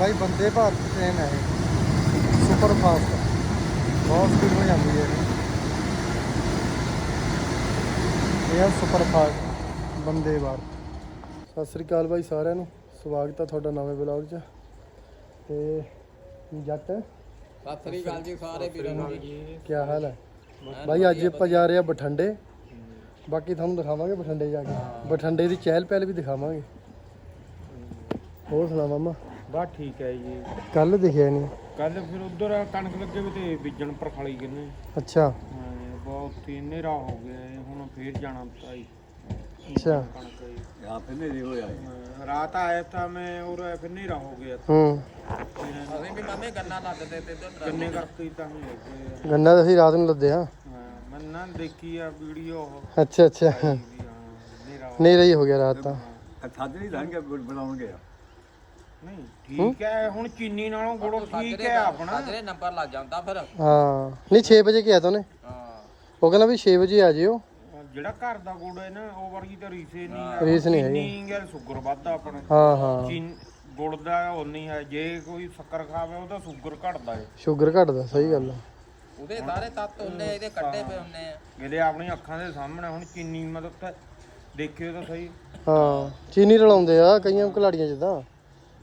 ਬਾਈ Vande Bharat train ਹੈ super fast ਬਹੁਤ speed में ਜਾਂਦੀ ਹੈ ਇਹ। ਇਹ ਸੁਪਰ ਫਾਸਟ ਬੰਦੇ ਭਾਰਤ। ਸਤਿ ਸ੍ਰੀ ਅਕਾਲ ਬਾਈ ਸਾਰਿਆਂ ਨੂੰ। ਸਵਾਗਤ ਹੈ ਤੁਹਾਡਾ ਨਵੇਂ ਵਲੌਗ 'ਚ। ਤੇ ਜੱਟ। ਸਤਿ ਸ੍ਰੀ ਅਕਾਲ ਜੀ ਸਾਰੇ ਵੀਰਾਂ ਨੂੰ। ਜੀ। ਕੀ ਹਾਲ ਹੈ? ਬਾਈ ਅੱਜ ਆਪਾਂ ਜਾ ਰਹੇ ਆ ਬਠੰਡੇ। ਬਾਕੀ ਤੁਹਾਨੂੰ ਦਿਖਾਵਾਂਗੇ ਬਠੰਡੇ ਜਾ ਕੇ। ਬਠੰਡੇ ਦੀ ਚਹਿਲ ਪਹਿਲ ਵੀ ਦਿਖਾਵਾਂਗੇ। ਹੋਰ ਸੁਣਾ ਮਾਮਾ। ਬਸ ਠੀਕ ਹੈ ਜੀ ਕੱਲ ਦਿਖਿਆ ਨਹੀਂ ਕੱਲ ਫਿਰ ਉਧਰ ਕਣਕ ਲੱਗੇ ਵੀ ਤੇ ਬੀਜਣ ਪਰ ਖਾਲੀ ਕਿੰਨੇ ਅੱਛਾ ਬਹੁਤ ਹੀ ਹਨੇਰਾ ਹੋ ਗਿਆ ਹੈ, ਹੁਣ ਫੇਰ ਜਾਣਾ ਭਾਈ ਅੱਛਾ ਕਣਕ ਜੀ। यहाँ पे नहीं हो यार ਅਹ ਰਾਤ ਆਇਆ ਤਾਂ ਮੈਂ ਔਰ ਫਿਰ ਹਨੇਰਾ ਹੋ ਗਿਆ ਹੂੰ ਅਸੀਂ ਵੀ ਮਾਮੇ ਗੰਨਾ ਲੱਦਦੇ ਤੇ ਇੱਧਰ ਕਿੰਨੇ ਕਰਕੇ ਤਾਂ ਹੀ ਲੱਗੇ ਗੰਨਾ ਤਾਂ ਅਸੀਂ ਰਾਤ ਨੂੰ ਲੱਦੇ ਆ ਹਾਂ ਮੈਂ ਨਾ ਦੇਖੀ ਆ ਵੀਡੀਓ ਉਹ ਅੱਛਾ ਅੱਛਾ ਵੀ ਹਾਂ ਹਨੇਰਾ ਹੋ- ਨਹੀਂ ਰਹੀ ਹੋ ਗਿਆ ਰਾਤ ਤਾਂ खाते नहीं धान के बनाओगे ਨਹੀਂ ਠੀਕ ਹੈ? ਹੁਣ ਚੀਨੀ ਨਾਲੋਂ ਗੁੜ ਠੀਕ ਹੈ ਆਪਣਾ। ਸਾਜਰੇ ਨੰਬਰ ਲੱਗ ਜਾਂਦਾ ਫਿਰ। ਹਾਂ ਨਹੀਂ 6 ਵਜੇ ਕਿਹਾ ਤਾ ਉਹਨੇ। ਹਾਂ। ਉਹ ਕਹਿੰਦਾ ਵੀ 6 ਵਜੇ ਆ ਜਿਓ। ਜਿਹੜਾ ਘਰ ਦਾ ਗੁੜ ਹੈ ਨਾ ਉਹ ਵਰਗੀ ਤਾਂ ਰੀਸੇ ਨਹੀਂ ਰੀਸ ਨਹੀਂ ਹੈਗੀ। ਚੀਨੀ ਗੱਲ ਸ਼ੂਗਰ ਵੱਧਦਾ ਆਪਣੇ। ਹਾਂ ਹਾਂ। ਚੀਨ ਗੁੜ ਦਾ ਉਨੀ ਹੈ ਜੇ ਕੋਈ ਸ਼ੱਕਰ ਖਾਵੇ ਉਹਦਾ ਸ਼ੂਗਰ ਘਟਦਾ ਹੈ। ਸ਼ੂਗਰ ਘਟਦਾ ਸਹੀ ਗੱਲ ਆ। ਉਹਦੇ ਸਾਰੇ ਤੱਤ ਉਹਨੇ ਇਹਦੇ ਕੱਟੇ ਪਏ ਉਹਨੇ ਆ। ਇਹਦੇ ਆਪਣੀ ਅੱਖਾਂ ਦੇ ਸਾਹਮਣੇ ਹੁਣ ਚੀਨੀ ਮਤਲਬ ਤਾਂ ਦੇਖਿਓ ਤਾਂ ਸਹੀ। ਹਾਂ ਚੀਨੀ ਰਲਾਉਂਦੇ ਆ ਕਈਆਂ ਜਿੱਦਾਂ।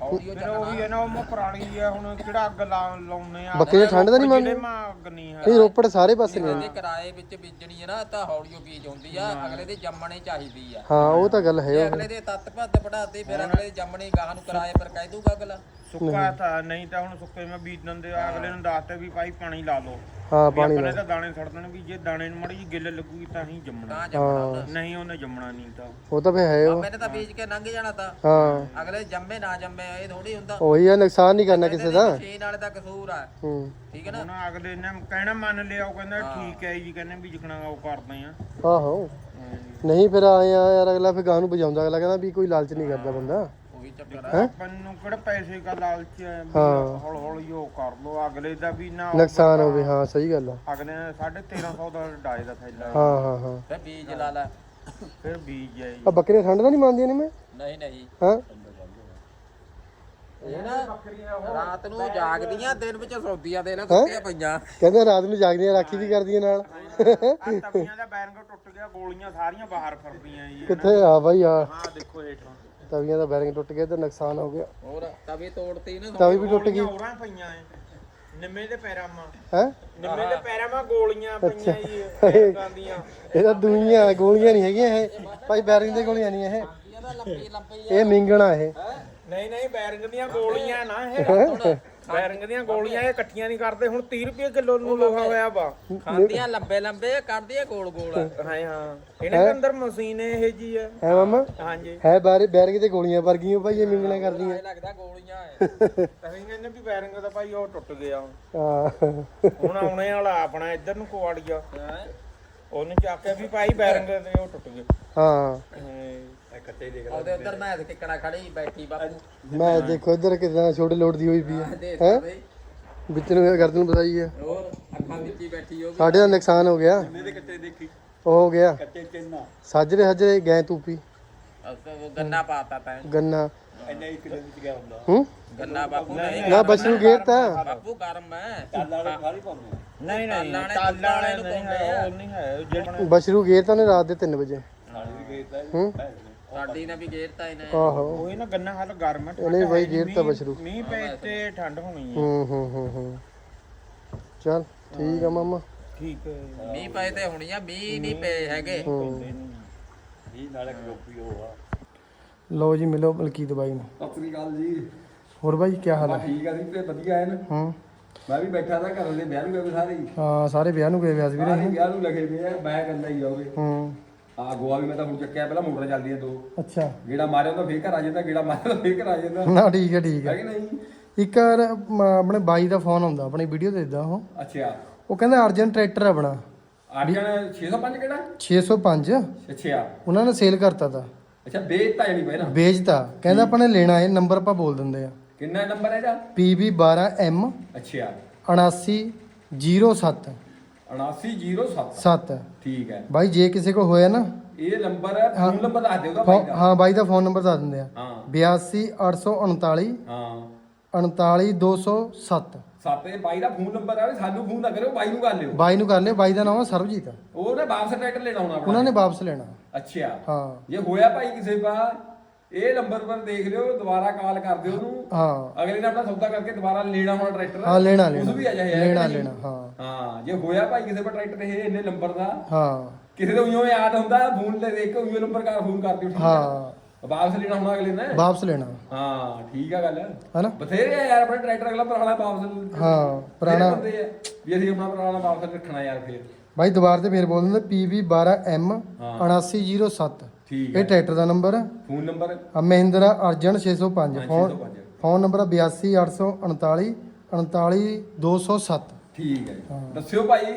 ਹੌਲੀ ਹੋ ਫਿਰ ਉਹ ਵੀ ਹੈ ਨਾ ਉਹ ਮੈਂ ਪੁਰਾਣੀ ਹੈ ਹੁਣ ਕਿਹੜਾ ਅੱਗ ਲਾ ਲਾਉਨੇ ਆ। ਬੱਕਰੀ ਠੰਡ ਤਾਂ ਨਹੀਂ ਜਿਹੜੇ ਮੰਨਦੀ? ਮਾਂ ਅੱਗ ਨਹੀਂ ਹੈ। ਨਹੀਂ ਰੋਪੜ ਸਾਰੇ ਪਾਸੇ ਨੇ ਇਹਦੇ ਕਿਰਾਏ ਵਿੱਚ ਬੀਜਣੀ ਹੈ ਨਾ ਤਾਂ ਹੌਲੀਓ ਬੀਜ ਹੁੰਦੀ ਆ ਅਗਲੇ ਦੀ ਜੰਮਣੀ ਚਾਹੀਦੀ ਆ। ਹਾਂ ਉਹ ਤਾਂ ਗੱਲ ਹੈ ਜੇ ਅਗਲੇ ਦੇ ਤੱਤ ਭੱਤ ਪੜਾਤੀ ਫਿਰ ਅਗਲੇ ਦੀ ਜੰਮਣੀ ਗਾਹ ਨੂੰ ਕਿਰਾਏ ਪਰ ਕਹਿ ਦੂਗਾ ਅਗਲਾ। ਸੁੱਕਾ ਤਾਂ ਨਹੀਂ ਤਾਂ ਹੁਣ ਸੁੱਕੇ ਮੈਂ ਬੀਜ ਦਿੰਦੇ ਆ ਅਗਲੇ ਨੂੰ ਦੱਸਦੇ ਵੀ ਭਾਈ ਪਾਣੀ ਲਾ ਲਓ। ਹਾਂ ਪਾਣੀ ਤਾਂ ਦਾਣੇ ਛੱਡ ਦੇਣ ਵੀ ਜੇ ਦਾਣੇ ਨੂੰ ਮੜੀ ਜੀ ਗਿੱਲ ਲੱਗੂਗੀ ਤਾਂ ਹੀ ਜੰਮਣਾ। ਤਾਂ ਜੰਮਣਾ ਉਹਦਾ। ਨਹੀਂ ਉਹਨੇ ਜੰਮਣਾ ਨਹੀਂ ਤਾਂ। ਉਹ ਤਾਂ ਫੇ ਹੈ ਉਹ। ਮਾਮੇ ਨੇ ਤਾਂ ਬੀਜ ਕੇ ਲੰਘ ਜਾਣਾ ਤਾਂ। ਹਾਂ। ਅਗਲੇ ਜੰਮੇ ਨਾ ਜੰਮੇ ਇਹ ਥੋੜੀ ਹੁੰਦਾ। ਉਹੀ ਆ ਨੁਕਸਾਨ ਨਹੀਂ ਕਰਨਾ ਕਿਸੇ ਦਾ। ਮਸ਼ੀਨ ਵਾਲੇ ਦਾ ਕਸੂਰ ਆ। ਹੂੰ। ਠੀਕ ਹੈ ਨਾ? ਹੁਣ ਅਗਲੇ ਨੇ ਕਹਿਣਾ ਮੰਨ ਲਿਆ ਉਹ ਕਹਿੰਦਾ ਠੀਕ ਹੈ ਜੀ ਕਹਿੰਦੇ ਵੀ ਜਿਖਣਾ ਉਹ ਕਰਦੇ ਆ। ਆਹੋ। ਨਹੀਂ ਫਿਰ ਆਏ ਆ ਯਾਰ ਅਗਲਾ ਫਿਰ ਗਾਂ ਨੂੰ ਬਜਾਉਂਦਾ ਅਗਲਾ ਕਹਿੰਦਾ ਵੀ ਕੋਈ ਲਾਲਚ ਨਹੀਂ ਕਰਦਾ ਬੰਦਾ। ਉਹੀ ਚੱਕਰ ਆ। ਆਪਾਂ ਨੂੰ ਕਿਹੜਾ ਪੈਸੇ ਦਾ ਲਾਲਚ ਹੈ ਵੀ ਹਾਂ। ਹੌਲੀ ਹੌਲੀ ਉਹ ਕਰ ਲੋ ਅਗਲੇ ਦਾ ਵੀ ਨਾ ਨੁਕਸਾਨ ਹੋਵੇ ਹਾਂ ਸਹੀ ਗੱਲ ਆ। ਅਗਲੇ ਨੇ 1350 ਦਾ ਡਾਏ ਦਾ ਥੈਲਾ। ਹਾਂ ਹਾਂ ਹਾਂ। ਫਿਰ ਬੀਜ ਲਾ ਲੈ। ਫਿਰ ਬੀਜ ਹੈ ਜੀ। ਆ ਬੱਕਰੀਆਂ ਠੰਡ ਤਾਂ ਨਹੀਂ ਮੰਨਦੀਆਂ ਨੇ ਮੈਂ? ਨਹੀਂ ਨਹੀਂ। ਹਾਂ? ਇਹ ਨਾ ਰਾਤ ਨੂੰ ਜਾਗਦੀਆਂ ਦਿਨ ਵਿੱਚ ਸੌਦੀਆਂ ਦੇ ਨਾ ਕੁੱਤੀਆਂ ਪਈਆਂ। ਕਹਿੰਦੇ ਰਾਤ ਨੂੰ ਜਾਗਦੀਆਂ ਰਾਖੀ ਵੀ ਕਰਦੀਆਂ ਨਾਲ। ਆ ਤਵੀਆਂ ਦਾ ਬੈਰੰਗ ਟੁੱਟ ਗਿਆ ਗੋਲੀਆਂ ਸਾਰੀਆਂ ਬਾਹਰ ਫਿਰਦੀਆਂ ਜੀ ਕਿੱਥੇ ਆ ਬਾਈ ਆ। ਹਾਂ ਦੇਖੋ ਹੇਠਾਂ। ਤਵੀਆਂ ਦਾ ਬੈਰਿੰਗ ਟੁੱਟ ਗਿਆ ਤੇ ਨੁਕਸਾਨ ਹੋ ਗਿਆ। ਹੋਰ ਤਵੇ ਤੋੜਤੀ ਨਾ ਤਵੀ ਵੀ ਟੁੱਟ ਗਈ। ਹੋਰਾਂ ਪਈਆਂ ਐ। ਨਿੰਮੇ ਦੇ ਪੈਰਾਂ ਮਾ ਹੈ? ਨਿੰਮੇ ਦੇ ਪੈਰਾਂ ਮਾ ਗੋਲੀਆਂ ਪਈਆਂ ਜੀ ਬੈਰੰਗਾਂ ਦੀਆਂ। ਇਹ ਤਾਂ ਦੂਈਆਂ ਗੋਲੀਆਂ ਨਹੀਂ ਹੈਗੀਆਂ ਇਹ। ਭਾਈ ਬੈਰਿੰਗ ਦੇ ਗੋਲੀਆਂ ਨਹੀਂ ਇਹ। ਇਹਦਾ ਲੰਬੀ ਲੰਬੀ ਇਹ ਮਿੰਗਣਾ ਇਹ। ਨਹੀਂ ਨਹੀਂ ਬੈਰੰਗ ਦੀਆਂ ਗੋਲੀਆਂ ਨਾ ਇਹ। ਬੈਰੰਗ ਦੀਆਂ ਗੋਲੀਆਂ ਇਹ ਇਕੱਠੀਆਂ ਨਹੀਂ ਕਰਦੇ। ਹੁਣ 30 ਰੁਪਏ ਕਿਲੋ ਨੂੰ ਲੋਹਾ ਹੋਇਆ ਵਾ। ਖਾਂਦੀਆਂ ਲੰਬੇ ਲੰਬੇ ਕੱਢਦੀਆਂ ਗੋਲ ਗੋਲ। ਹਾਂ ਹਾਂ। ਇਹਨਾਂ ਦੇ ਅੰਦਰ ਮਸ਼ੀਨ ਇਹ ਜੀ ਹੈ ਹੈ ਮਾਮਾ? ਹਾਂਜੀ। ਹੈ ਬਾਰੇ ਬੈਰਿੰਗ ਤੇ ਗੋਲੀਆਂ ਵਰਗੀਆਂ ਭਾਈ ਇਹ ਮਿੰਗਣਾ ਕਰਦੀਆਂ। ਇਹ ਲੱਗਦਾ ਗੋਲੀਆਂ ਅਸੀਂ ਕਹਿੰਦੇ ਵੀ ਬੈਰੰਗ ਦਾ ਭਾਈ ਉਹ ਟੁੱਟ ਗਿਆ ਹਾਂ। ਹੁਣ ਆਉਣੇ ਵਾਲਾ ਆਪਣਾ ਇੱਧਰ ਨੂੰ ਕੁਆੜੀਆ। ਉਹਨੇ ਚੱਕ ਕੇ ਵੀ ਭਾਈ ਬੈਰੰਗ ਦੇ ਉਹ ਟੁੱਟ ਗਏ ਹਾਂ। ਮੈਂ ਕਿੱਕਣਾ ਦੇਖੋ ਇੱਧਰ ਕਿਦਾਂ ਛੋਟੇ ਲੋਟ ਹੋਈ ਪਈ ਹੈ ਹੈ? ਵਿੱਚ ਨੂੰ ਗਰਦਨ ਬਤਾਈ ਹੈ ਸਾਡੇ ਦਾ ਨੁਕਸਾਨ ਹੋ ਗਿਆ। ਹੋ ਗਿਆ। ਸਾਜਰੇ ਸਾਜਰੇ ਗਏ ਤੂਪੀ ਗਈ ਗੰਨਾ ਪਾਤਾ ਤੈਂ ਗੰਨਾ। ਇੰਨੇ ਇੱਕ ਦਿਨ ਵਿੱਚ ਗਿਆ ਹੁੰਦਾ। ਹੂੰ? ਗੰਨਾ ਬਾਪੂ ਨਹੀਂ। ਨਾ ਬਸ ਨੂੰ ਗੇਰ ਤਾ ਬਾਪੂ ਗਰਮ ਹੈ। ਤਾਲਾ ਦਾ ਖਾਲੀ ਪਾਉਂਦਾ ਨਹੀਂ ਨਹੀਂ ਤਾਲਾ ਵਾਲੇ ਬਸ਼ਰੂ ਗੇਰ ਤਾਂ ਨੇ ਰਾਤ ਦੇ 3 ਵਜੇ। ਨਾਲ ਸਾਡੀ ਨੇ ਵੀ ਗੇਰਤਾ ਇਹਨੇ ਆਹੋ। ਉਹ ਨਾ ਗੰਨਾ ਹਾਲ ਗਰਮ ਹੈ ਇਹਨੇ ਬਾਈ ਗੇਰਤਾ ਬਛਰੂ ਮੀਂਹ ਪਏ ਤੇ ਠੰਡ ਹੋਣੀ ਹੈ ਹੂੰ ਹੂੰ ਹੂੰ ਹੂੰ। ਚਲ ਠੀਕ ਆ ਮਾਮਾ। ਠੀਕ ਹੈ ਮੀਂਹ ਪਏ ਤੇ ਹੋਣੀ ਆ ਮੀਂਹ ਨਹੀਂ ਪਏ ਹੈਗੇ। ਹੂੰ ਜੀ ਨਾਲੇ ਗੋਪੀ ਹੋ ਆ। ਲਓ ਜੀ ਮਿਲੋ ਮਲਕੀਤ ਬਾਈ ਨੂੰ। ਸਤਿ ਸ੍ਰੀ ਅਕਾਲ ਜੀ। ਹੋਰ ਬਾਈ ਕੀ ਹਾਲ ਹੈ ਠੀਕ ਆ ਜੀ ਤੇ ਵਧੀਆ ਐਨ। ਹੂੰ। ਮੈਂ ਵੀ ਬੈਠਾ ਤਾਂ ਘਰ ਦੇ ਵਿਆਹ ਨੂੰ ਗਏ ਸਾਰੇ ਹੀ। ਹਾਂ ਸਾਰੇ ਵਿਆਹ ਨੂੰ ਗਏ ਵਿਆਹ ਵੀਰੇ ਸਾਰੇ ਵਿਆਹ ਨੂੰ ਲੱਗੇ ਪਏ ਆ ਮੈਂ ਕਹਿੰਦਾ ਹੀ ਆਉਗੇ ਹੂੰ। ਆ ਗੋਆ ਵੀ ਮੈਂ ਤਾਂ ਹੁਣ ਚੱਕਿਆ ਪਹਿਲਾਂ ਮੋਟਰ ਚੱਲਦੀ ਆ ਦੋ। ਅੱਛਾ। ਗੇੜਾ ਮਾਰਿਆ ਤਾਂ ਫੇਰ ਘਰ ਆ ਜਾਂਦਾ ਗੇੜਾ ਮਾਰਿਆ ਤਾਂ ਫੇਰ ਘਰ ਆ ਜਾਂਦਾ। ਨਾ ਠੀਕ ਹੈ ਠੀਕ ਹੈ ਹੈ ਕਿ ਨਹੀਂ? ਇੱਕ ਮ- ਆਪਣੇ ਬਾਈ ਦਾ ਫੋਨ ਆਉਂਦਾ ਆਪਣੀ ਵੀਡੀਓ ਦੇਖਦਾ ਉਹ। ਅੱਛਾ। ਉਹ ਕਹਿੰਦਾ ਅਰਜਨ ਟਰੈਕਟਰ ਆ ਆਪਣਾ। ਆਰਜਨ 605 ਕਿਹੜਾ? 605 ਅੱਛਾ। ਉਹਨਾਂ ਨੇ ਸੇਲ ਕਰਤਾ ਤਾ। ਅੱਛਾ ਵੇਚਤਾ ਜਾਨੀ ਪਹਿਲਾਂ? ਵੇਚਤਾ। ਕਹਿੰਦਾ ਆਪਾਂ ਨੇ ਲੈਣਾ ਹੈ ਨੰਬਰ ਆਪਾਂ ਬੋਲ ਦਿੰਦੇ ਆ। ਕਿੰਨਾ ਨੰਬਰ ਹੈ ਇਹਦਾ? PB 12M ਅੱਛਾ। 7907 7907 7 ਠੀਕ ਹੈ। ਬਾਈ ਜੇ ਕਿਸੇ ਕੋ ਹੋਇਆ ਨਾ ਇਹ ਨੰਬਰ ਹੈ ਫੋਨ ਨੰਬਰ ਦੱਸ ਦਿਓ ਭਾਈ ਦਾ। ਹਾਂ ਬਾਈ ਦਾ ਫੋਨ ਨੰਬਰ ਦੱਸ ਦਿੰਦੇ ਆ। ਹਾਂ। 82839 ਹਾਂ। 39207 ਸੱਤ। ਇਹ ਬਾਈ ਦਾ ਫੋਨ ਨੰਬਰ ਆ ਸਾਨੂੰ ਫੋਨ ਨਾ ਕਰਿਓ ਬਾਈ ਨੂੰ ਕਰ ਲਿਓ। ਬਾਈ ਨੂੰ ਕਰ ਲਿਓ ਬਾਈ ਦਾ ਨਾਮ ਹੈ ਸਰਬਜੀਤ। ਉਹ ਨੇ ਵਾਪਸ ਟਰੈਕਟਰ ਲੈਣਾ ਆਉਣਾ ਉਹਨਾਂ ਨੇ ਵਾਪਸ ਲੈਣਾ। ਅੱਛਾ। ਹਾਂ। ਜੇ ਹੋਇਆ ਭਾਈ ਕਿਸੇ ਪਾ ਇਹ ਨੰਬਰ ਪਰ ਦੇਖ ਲਿਓ ਦੁਬਾਰਾ ਕਾਲ ਕਰ ਦਿਓ ਉਹਨੂੰ। ਹਾਂ। ਅਗਲੇ ਨੇ ਆਪਣਾ ਸੌਦਾ ਕਰਕੇ ਦੁਬਾਰਾ ਲੈਣਾ ਹੋਣਾ ਟਰੈਕਟਰ। ਹਾਂ ਲੈਣਾ ਲੈਣਾ। ਵੀ ਆ ਜਾਏ ਲੈਣਾ ਲੈਣਾ ਹਾਂ। ਹਾਂ ਜੇ ਹੋਇਆ ਭਾਈ ਕਿਸੇ ਪਰ ਟਰੈਕਟਰ ਇਹ ਇੰਨੇ ਨੰਬਰ ਦਾ। ਹਾਂ। ਕਿਸੇ ਦੇ ਉਈਓ ਯਾਦ ਹੁੰਦਾ ਫੋਨ ਲੈ ਦੇਖ ਕੇ ਉਈਓ ਨੰਬਰ ਕਰ ਫੋਨ ਕਰ ਦਿਓ ਠੀਕ ਹੈ ਹਾਂ। ਵਾਪਸ ਲੈਣਾ ਹੋਣਾ ਅਗਲੇ ਨੇ? ਵਾਪਸ ਲੈਣਾ। ਹਾਂ ਠੀਕ ਆ ਗੱਲ। ਹਨਾ? ਬਥੇਰੇ ਆ ਯਾਰ ਆਪਣਾ ਟਰੈਕਟਰ ਅਗਲਾ ਪੁਰਾਣਾ ਵਾਪਸ ਹਾਂ ਪੁਰਾਣਾ। ਵੀ ਅਸੀਂ ਆਪਣਾ ਪੁਰਾਣਾ ਵਾਪਸ ਰੱਖਣਾ ਯਾਰ ਫੇਰ। ਬਾਈ ਦੁਬਾਰਾ ਤੇ ਫੇਰ ਬੋਲ ਦਿੰਦੇ PB 12M ਹਾਂ। 7907 ਠੀਕ ਇਹ ਹੈ। ਟਰੈਕਟਰ ਦਾ ਨੰਬਰ? ਹੈ ਫੋਨ ਨੰਬਰ? ਆ ਮਹਿੰਦਰਾ ਅਰਜਨ 605 ਹਾਂ, ਫੋਨ 605 ਫੋਨ ਨੰਬਰ 82839 39207 ਠੀਕ ਹੈ ਜੀ। ਹਾਂ। ਦੱਸਿਓ ਭਾਈ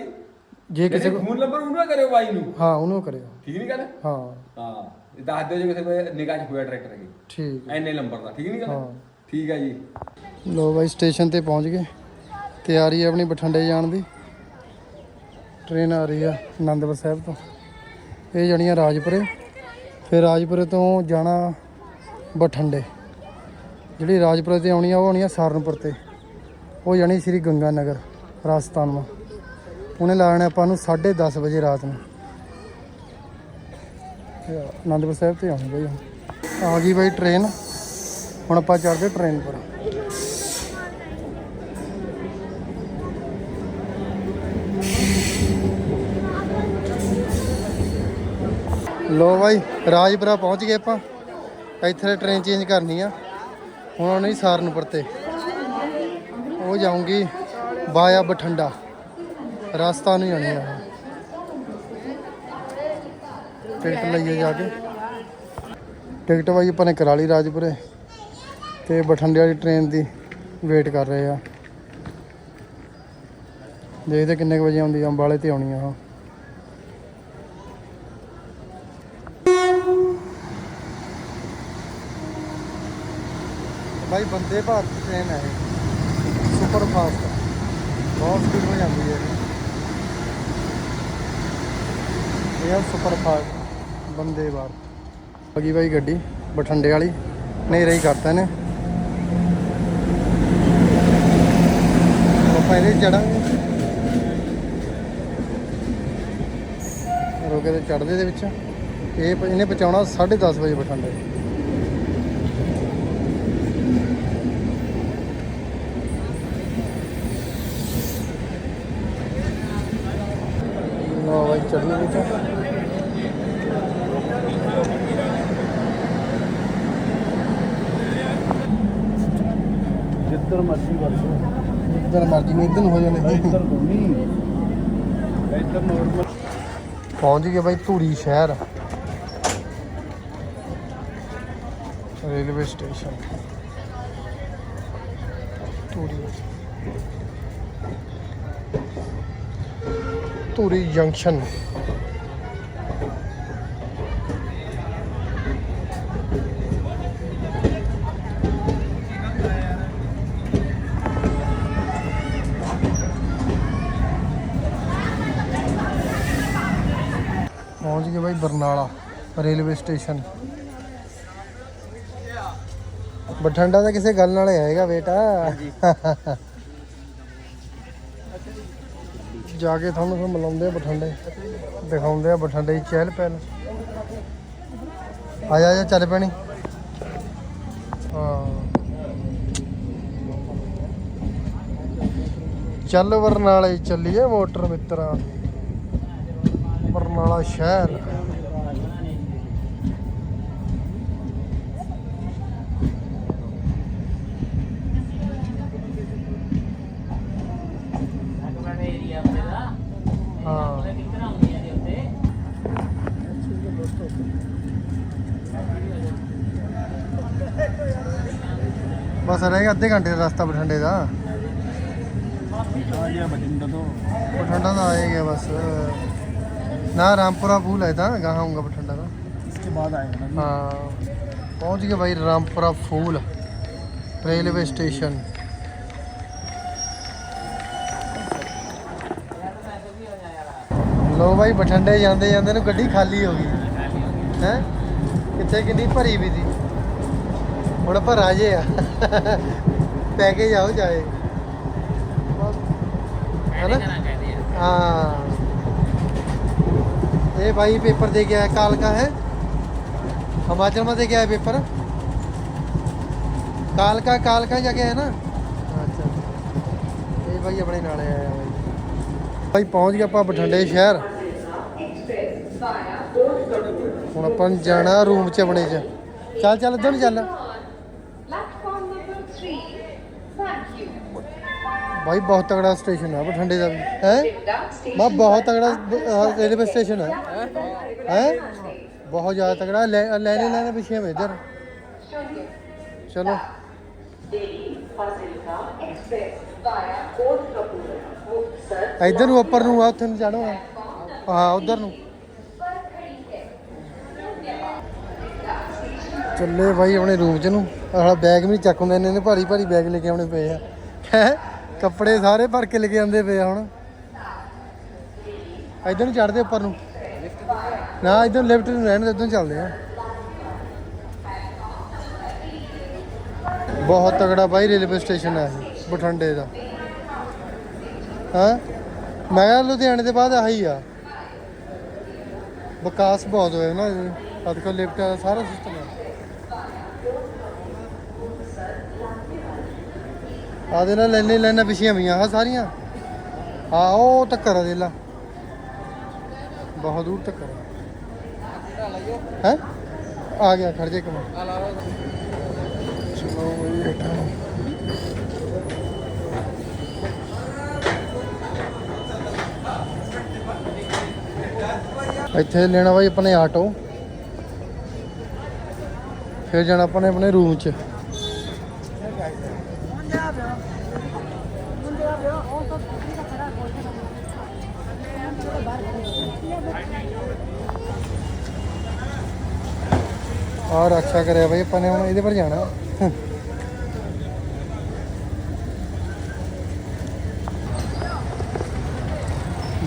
ਜੇ ਕਿਸੇ ਕੋ ਫੋਨ ਨੰਬਰ ਉਹਨੂੰ ਕਰਿਓ ਬਾਈ ਨੂੰ। ਹਾਂ ਉਹਨੂੰ ਕਰਿਓ। ਠੀਕ ਨਹੀਂ ਗੱਲ? ਹਾਂ। ਹਾਂ ਇਹ ਦੱਸ ਦਿਓ ਜੇ ਕਿਸੇ ਕੋਲ ਨਿਗਾਹ 'ਚ ਹੋਇਆ ਟਰੈਕਟਰ ਹੈਗੇ ਠੀਕ ਐਨੇ ਨੰਬਰ ਦਾ ਠੀਕ ਨਹੀਂ ਗੱਲ? ਹਾਂ। ਠੀਕ ਹੈ ਜੀ। ਲੋ ਬਾਈ ਸਟੇਸ਼ਨ ਤੇ ਪਹੁੰਚ ਗਏ। ਤਿਆਰੀ ਆਪਣੀ ਬਠਿੰਡੇ ਜਾਣ ਦੀ। ਟ੍ਰੇਨ ਆ ਰਹੀ ਆ ਆਨੰਦਪੁਰ ਸਾਹਿਬ ਤੋਂ। ਇਹ ਜਾਣੀ ਆ ਰਾਜਪੁਰੇ। ਫਿਰ ਰਾਜਪੁਰੇ ਤੋਂ ਜਾਣਾ ਬਠਿੰਡੇ। ਜਿਹੜੀ ਰਾਜਪੁਰੇ ਤੇ ਆਉਣੀ ਆ, ਉਹ ਆਉਣੀ ਆ ਸਹਾਰਨਪੁਰ ਤੇ। ਉਹ ਜਾਣੀ ਸ੍ਰੀ ਗੰਗਾ ਨਗਰ ਰਾਜਸਥਾਨ ਨੂੰ। ਉਹਨੇ ਲਾਣਾ ਆਪਾਂ ਨੂੰ 10:30 ਵਜੇ ਰਾਤ ਨੂੰ। ਤੇ ਆਨੰਦਪੁਰ ਸਾਹਿਬ ਤੇ ਆਉਣੀ ਬਾਈ ਆ ਗਈ ਬਾਈ ਟ੍ਰੇਨ ਹੁਣ ਆਪਾਂ ਚੜ੍ਹਦੇ ਟ੍ਰੇਨ ਪਰ। ਲੋ ਬਾਈ, ਰਾਜਪੁਰਾ ਪਹੁੰਚ ਗਏ ਆਪਾਂ। ਇੱਥੇ ਟ੍ਰੇਨ ਚੇਂਜ ਕਰਨੀ ਆ। ਹੁਣ ਆਉਣੀ ਸਹਾਰਨਪੁਰ ਤੇ ਉਹ ਜਾਊਂਗੀ ਬਾਇਆ ਬਠੰਡਾ। ਰਸਤਾ ਨਹੀਂ ਆਣੀ ਆ ਟਿਕਟ ਲਈਏ ਜਾ ਕੇ। ਟਿਕਟ ਬਾਈ ਆਪਾਂ ਨੇ ਕਰਾ ਲਈ ਰਾਜਪੁਰੇ। ਤੇ ਬਠਿੰਡੇ ਵਾਲੀ ਟ੍ਰੇਨ ਦੀ ਵੇਟ ਕਰ ਰਹੇ ਆ। ਦੇਖਦੇ ਕਿੰਨੇ ਕੁ ਵਜੇ ਆਉਂਦੀ ਆ, ਅੰਬਾਲੇ ਤੇ ਆਉਣੀ ਆ ਉਹ। ਭਾਈ ਬੰਦੇ ਭਾਰਤ ਟ੍ਰੇਨ ਹੈ ਇਹ। ਸੁਪਰ ਫਾਸਟ ਬਹੁਤ ਸਪੀਡ ਹੋ ਜਾਂਦੀ ਹੈ ਇਹ। ਇਹ ਆ ਸੁਪਰ ਫਾਸਟ ਬੰਦੇ ਭਾਰਤ। ਅਗੀ ਬਾਈ ਗੱਡੀ, ਬਠਿੰਡੇ ਵਾਲੀ। ਹਨੇਰਾ ਹੀ ਕਰਤਾ ਨੇ ਆਪਾਂ ਇਹਦੇ ਚੜਾਂਗੇ। ਰੋਕੇ ਤੇ ਚੜਦੇ ਦੇ ਵਿੱਚ। ਇਹ ਇਹਨੇ ਪਹੁੰਚਾਉਣਾ 10:30 ਵਜੇ ਬਠਿੰਡੇ। ਬਾਈ ਚੜ੍ਹਨੇ ਵਿੱਚ। ਜਿੱਧਰ ਮਰਜ਼ੀ ਵੜ ਜਿੱਧਰ ਮਰਜ਼ੀ ਨੂੰ ਇੱਧਰ ਹੋ ਜਾਣੇ। ਇੱਧਰ ਨਹੀਂ। ਇੱਧਰ ਨੋਰਮਲ ਪਹੁੰਚ ਗਏ ਬਾਈ ਧੂਰੀ ਸ਼ਹਿਰ। Railway station. Dhuri. Dhuri junction ਪਹੁੰਚ ਗਏ ਬਾਈ ਬਰਨਾਲਾ ਰੇਲਵੇ ਸਟੇਸ਼ਨ ਬਠਿੰਡਾ ਤਾਂ ਕਿਸੇ ਗੱਲ ਨਾਲ ਹੀ ਆਏਗਾ ਬੇਟਾ ਜਾ ਜਾ ਕੇ ਤੁਹਾਨੂੰ ਫਿਰ ਮਿਲਾਉਂਦੇ ਆ ਬਠਿੰਡੇ। ਦਿਖਾਉਂਦੇ ਆ ਬਠਿੰਡੇ ਦੀ ਚਹਿਲ ਪਹਿਲ। ਆ ਜਾ ਜਾ, ਚੱਲ ਪੈਣੀ। ਹਾਂ। ਚੱਲ ਬਰਨਾਲੇ ਚੱਲੀਏ ਮੋਟਰ ਮਿੱਤਰਾਂ। ਬਰਨਾਲਾ ਸ਼ਹਿਰ। ਬਸ ਰਹਿ ਗਿਆ ਅੱਧੇ ਘੰਟੇ ਦਾ ਰਸਤਾ ਬਠਿੰਡੇ ਦਾ। ਆ ਬਠਿੰਡਾ ਤੋਂ। ਬਠਿੰਡਾ ਦਾ ਆਏ ਗਿਆ ਬਸ। ਨਾ ਰਾਮਪੁਰਾ ਫੂਲ ਹੈ ਤਾਂ ਗਾਹਾਂ ਆਉਂਗਾ ਬਠਿੰਡਾ ਦਾ ਇਸਕੇ ਬਾਅਦ ਆਏਗਾ ਹਾਂ। ਪਹੁੰਚ ਗਿਆ ਭਾਈ ਰਾਮਪੁਰਾ ਫੂਲ ਰੇਲਵੇ ਸਟੇਸ਼ਨ। ਲੋ ਭਾਈ ਬਠਿੰਡੇ ਜਾਂਦੇ ਜਾਂਦੇ ਨੂੰ ਗੱਡੀ ਖਾਲੀ ਹੋ ਗਈ। ਹੈ? ਕਿੱਥੇ ਕਿੰਨੀ ਭਰੀ ਵੀ ਸੀ। ਹੁਣ ਆਪਾਂ ਰਾਜੇ ਆ ਪੈ ਕੇ ਜਾਓ ਜਾਏ ਹੈਨਾ ਹਾਂ ਇਹ भाई पेपर दे के आया काल का है हिमाचल में दे के आया पेपर काल का काल का जाके है ना अच्छा ਇਹ ਭਾਈ ਆਪਣੇ ਨਾਲ ਆਇਆ ਭਾਈ ਭਾਈ ਪਹੁੰਚ ਗਿਆ ਆਪਾਂ ਬਠਿੰਡੇ ਸ਼ਹਿਰ ਹੁਣ ਆਪਾਂ ਨੂੰ ਜਾਣਾ ਰੂਮ 'ਚ ਆਪਣੇ 'ਚ ਚੱਲ ਚੱਲ ਇੱਧਰ ਨੂੰ ਚੱਲ ਭਾਈ ਬਹੁਤ ਤਗੜਾ ਸਟੇਸ਼ਨ ਆ ਬਠਿੰਡੇ ਦਾ ਵੀ। ਹੈ? Down ਮਾ ਬਹੁਤ ਤਗੜਾ ਰੇਲਵੇ ਸਟੇਸ਼ਨ ਹੈ ਹੈ? ਬਹੁਤ ਜ਼ਿਆਦਾ ਤਗੜਾ ਲੈ ਲੈਣੇ ਲੈਣੇ ਪਿੱਛੇ ਮੈਂ ਇੱਧਰ। ਚਲੋ। Delhi ਇੱਧਰ ਨੂੰ ਉੱਪਰ ਨੂੰ ਆ, ਉੱਥੇ ਨੂੰ ਚੜੋ ਹਾਂ, ਉਧਰ ਨੂੰ। ਚੱਲੇ ਭਾਈ ਆਪਣੇ ਰੂਮ ਚ ਨੂੰ। ਆਹ ਬੈਗ ਵੀ ਨਹੀਂ ਚੱਕ ਹੁੰਦੇ ਨੇ ਭਾਰੀ ਭਾਰੀ ਬੈਗ ਲੈ ਕੇ ਆਉਣੇ ਪਏ ਆ। ਹੈ? ਕੱਪੜੇ ਸਾਰੇ ਭਰ ਕੇ ਲੈ ਕੇ ਆਉਂਦੇ ਪਏ ਆ ਹੁਣ। ਇੱਧਰ ਨੂੰ ਚੜਦੇ ਉੱਪਰ ਨੂੰ। ਨਾ, ਇੱਧਰ ਲਿਫਟ ਨੂੰ ਰਹਿਣ ਦੇ ਇੱਧਰ ਚੱਲਦੇ ਆ। ਬਹੁਤ ਤਗੜਾ ਬਾਈ ਰੇਲਵੇ ਸਟੇਸ਼ਨ ਹੈ ਇਹ, ਬਠਿੰਡੇ ਦਾ। ਹਾਂ? ਮੈਂ ਕਿਹਾ ਲੁਧਿਆਣੇ ਦੇ ਬਾਅਦ ਆਹੀ ਆ। ਵਿਕਾਸ ਬਹੁਤ ਹੋਇਆ ਨਾ ਅੱਜ ਕੱਲ੍ਹ ਲਿਫਟ ਦਾ ਸਾਰਾ ਸਿਸਟਮ ਹੈ ਆ ਦੇ ਨਾਲ ਲੈਣੇ ਲੈਣਾ ਪਿਛੀਆਂ ਪਈਆਂ ਆ ਸਾਰੀਆਂ। ਆ ਉਹ ਟੱਕਰ ਆ ਦੇ ਲਾ। ਬਹੁਤ ਦੂਰ ਤੱਕ ਹੈ? ਆ ਗਿਆ, ਖੜ ਜੇ ਕਮਾ ਚਲੋ ਬਈ ਬੈਠਾ ਇੱਥੇ ਲੈਣਾ ਬਾਈ ਆਪਣੇ ਆਟੋ। ਫਿਰ ਜਾਣਾ ਆਪਣੇ ਆਪਣੇ ਰੂਮ 'ਚ। ਆ ਰੱਖਿਆ ਕਰਿਆ ਬਾਈ ਆਪਾਂ ਨੇ ਹੁਣ ਇਹਦੇ ਪਰ ਜਾਣਾ।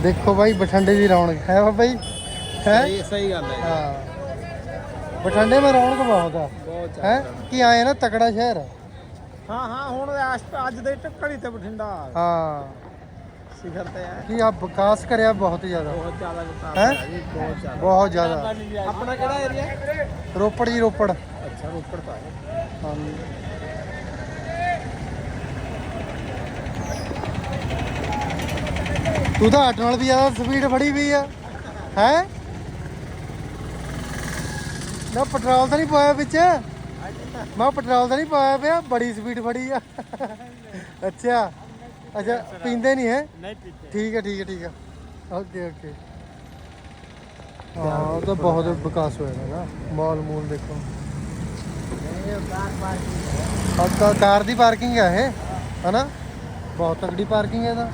ਦੇਖੋ ਬਾਈ ਬਠੰਡੇ ਦੀ ਰੌਣਕ ਹੈ ਬਾਬਾ ਹੈ? ਸਹੀ ਗੱਲ ਹੈ ਹਾਂ। ਬਠੰਡੇ ਮੇ ਰੌਣਕ ਬਹੁਤ ਆ। ਹੈ? ਕੀ ਆਏ ਨਾ ਤਕੜਾ ਸ਼ਹਿਰ? ਹਾਂ ਹਾਂ ਹੁਣ ਅੱਜ ਦੇ ਟੱਕੜੀ ਤੇ ਬਠਿੰਡਾ। ਹਾਂ। ਸਿਖਰ ਤੇ ਹੈ ਕੀ ਆ ਵਿਕਾਸ ਕਰਿਆ ਬਹੁਤ ਜ਼ਿਆਦਾ। ਬਹੁਤ ਜ਼ਿਆਦਾ ਵਿਕਾਸ ਹੈਂ? ਜੀ ਬਹੁਤ ਜ਼ਿਆਦਾ। ਬਹੁਤ ਜ਼ਿਆਦਾ। ਆਪਣਾ ਕਿਹੜਾ ਏਰੀਆ ਰੋਪੜ ਜੀ ਰੋਪੜ। ਅੱਛਾ ਰੋਪੜ ਤਾਂ ਹੈ ਤੂੰ ਤਾਂ ਆਟੋ ਨਾਲ ਵੀ ਜ਼ਿਆਦਾ ਸਪੀਡ ਫੜੀ ਵੀ ਆ। ਹੈ? ਨਾ ਪੈਟਰੋਲ ਤਾਂ ਨਹੀਂ ਪਾਇਆ ਵਿੱਚ। ਮੈਂ ਪੈਟਰੋਲ ਤਾਂ ਨਹੀਂ ਪਾਇਆ ਪਿਆ ਬੜੀ ਸਪੀਡ ਫੜੀ ਆ। ਅੱਛਾ। ਅੱਛਾ ਪੀਂਦੇ ਨਹੀਂ ਹੈ? ਨਹੀਂ ਪੀਤੇ ਠੀਕ ਹੈ ਠੀਕ ਹੈ ਠੀਕ ਹੈ। Okay okay. ਹਾਂ ਉਹ ਤਾਂ ਬਹੁਤ ਵਿਕਾਸ ਹੋਇਆ ਨਾ ਮਾਲ ਮੂਲ ਦੇਖੋ। ਆਹ ਕਾ- ਕਾਰ ਦੀ ਪਾਰਕਿੰਗ ਹੈ ਇਹ ਹਨਾ? ਬਹੁਤ ਤਕੜੀ ਪਾਰਕਿੰਗ ਹੈ ਇਹਦਾ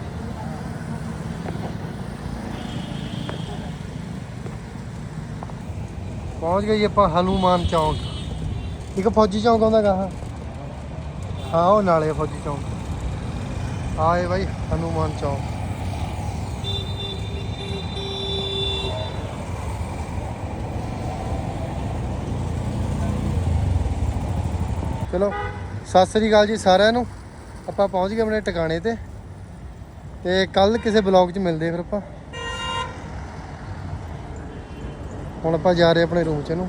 ਪਹੁੰਚ ਗਏ ਆਪਾਂ ਹਨੂਮਾਨ ਚੌਂਕ। ਇੱਕ ਫੌਜੀ ਚੌਂਕ ਆਉਂਦਾ ਗਾ ਹਾਂ ਉਹ ਨਾਲੇ ਆ ਫੌਜੀ ਚੌਂਕ। ਆਏ ਬਾਈ, ਹਨੂਮਾਨ ਚੌਂਕ। ਚਲੋ, ਸਤਿ ਸ੍ਰੀ ਅਕਾਲ ਜੀ ਸਾਰਿਆਂ ਨੂੰ। ਆਪਾਂ ਪਹੁੰਚ ਗਏ ਆਪਣੇ ਟਿਕਾਣੇ ਤੇ। ਤੇ ਕੱਲ ਕਿਸੇ ਬਲੌਗ 'ਚ ਮਿਲਦੇ ਫਿਰ ਆਪਾਂ। ਹੁਣ ਆਪਾਂ ਜਾ ਰਹੇ ਆਪਣੇ ਰੂਮ 'ਚ ਨੂੰ